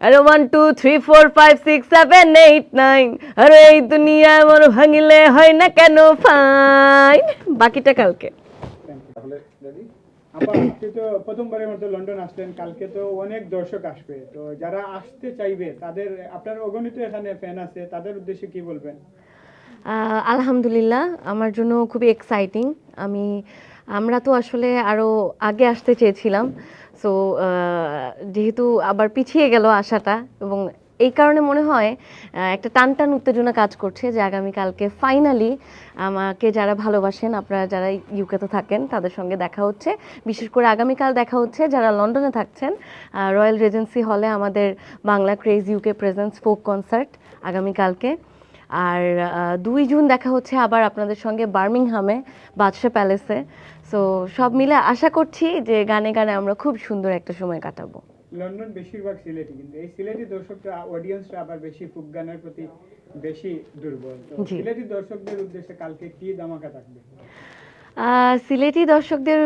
আরে one two three four five six seven eight nine আরে এই দুনিয়া আমার ভাঙিলে হয় না কেন? ফাইন বাকিটা কালকে। তাহলে রেডি আপনি তো প্রথমবারের মতো লন্ডন আসলেন। কালকে তো অনেক দর্শক আসবে। তো যারা আসতে চাইবে তাদের আপনার অগণিত এখানে ফ্যান আছে তাদের উদ্দেশ্যে কি বলবেন? আলহামদুলিল্লাহ আমার জন্য খুবই এক্সাইটিং আমি আমরা তো আসলে আরও আগে আসতে চেয়েছিলাম। সো যেহেতু আবার পিছিয়ে গেল আসাটা এবং এই কারণে মনে হয় একটা টান টান উত্তেজনা কাজ করছে যে আগামীকালকে ফাইনালি আমাকে যারা ভালোবাসেন, আপনারা যারা ইউকেতে থাকেন, তাদের সঙ্গে দেখা হচ্ছে। বিশেষ করে আগামীকাল দেখা হচ্ছে যারা লন্ডনে থাকছেন রয়্যাল রেজেন্সি হলে আমাদের Bangla craze UK presence folk concert আগামীকালকে। আর দুই জুন দেখা হচ্ছে আবার আপনাদের সঙ্গে বার্মিংহামে বাদশা প্যালেসে। সো সব মিলে আশা করছি যে গানে গানে আমরা খুব সুন্দর একটা সময় কাটাবো। লন্ডন বেশিরভাগ সিলেটি কিন্তু এই সিলেটি দর্শকরা অডিয়েন্সরা আবার বেশি ফুক গানের প্রতি বেশি দুর্বল। সিলেটি দর্শকদের উদ্দেশ্যে কালকে কি ধামাকা থাকবে? সিলেটি দর্শকদের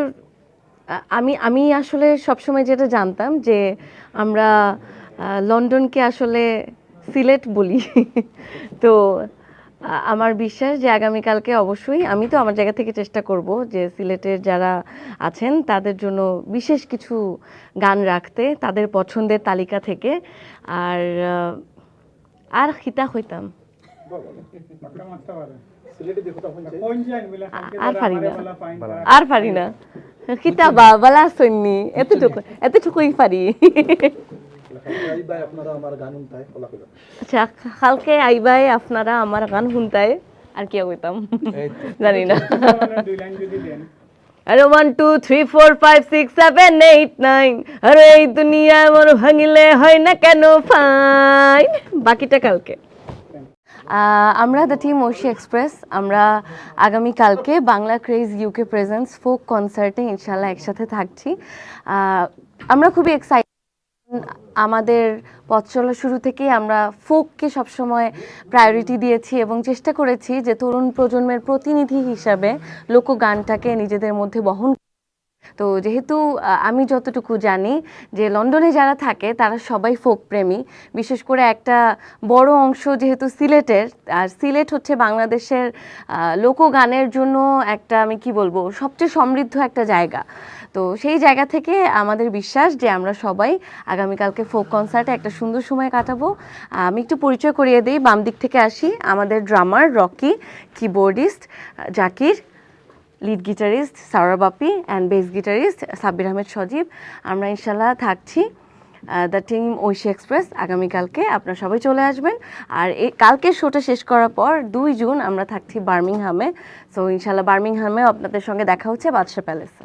আমি আমি আসলে সবসময় যেটা জানতাম যে আমরা লন্ডনকে আসলে সিলেট বলি। তো, আমার বিশ্বাস যে আগামীকালকে অবশ্যই আমি তো আমার জায়গা থেকে চেষ্টা করব যে সিলেটের যারা আছেন, তাদের জন্য বিশেষ কিছু গান রাখতে, তাদের পছন্দের তালিকা থেকে। আর আর খিতা হইতাম। বলে আর পারি না। বলা আর পারি না। কিতাবা বালা সন্নি এতটুকু এতটুকুই পারি। এই ভাই আপনারা আমার গান তাই বলা হলো আচ্ছা কালকে আইবাই আপনারা আমার গান শুনতায় আর কি কইতাম? জানি না। আরে one two three four five six seven eight nine আরে এই দুনিয়া আমার ভাঙিলে হয় না কেন? ফাইন বাকিটা কালকে। আহ, আমরা দ্য টিম ঐশী এক্সপ্রেস আমরা আগামীকালকে Bangla craze UK presence folk কনসার্টে ইনশাল্লাহ একসাথে থাকছি। আহ, আমরা খুবই এক্সাইট আমাদের পথ চলা শুরু থেকেই আমরা ফোককে সবসময় প্রায়োরিটি দিয়েছি এবং চেষ্টা করেছি যে তরুণ প্রজন্মের প্রতিনিধি হিসাবে লোকগানটাকে নিজেদের মধ্যে বহন তো যেহেতু আমি যতটুকু জানি যে লন্ডনে যারা থাকে তারা সবাই ফোক প্রেমী বিশেষ করে একটা বড় অংশ যেহেতু সিলেটের, আর সিলেট হচ্ছে বাংলাদেশের লোকগানের জন্য একটা, আমি কি বলব, সবচেয়ে সমৃদ্ধ একটা জায়গা। তো সেই জায়গা থেকে আমাদের বিশ্বাস যে আমরা সবাই আগামীকালকে ফোক কনসার্টে একটা সুন্দর সময় কাটাবো। আমি একটু পরিচয় করিয়ে দিই বাম দিক থেকে আসি। আমাদের drummer Rocky, keyboardist Zakir lead guitarist Sara Bapi and bass guitarist Sabbir Ahmed Sajib আমরা ইনশাল্লাহ থাকছি দ্য টিম ঐশী এক্সপ্রেস আগামীকালকে আপনারা সবাই চলে আসবেন। আর এই কালকে শোটা শেষ করার পর দুই জুন আমরা থাকছি বার্মিংহামে। সো ইনশাল্লাহ বার্মিংহামে আপনাদের সঙ্গে দেখা হচ্ছে বাদশা প্যালেসে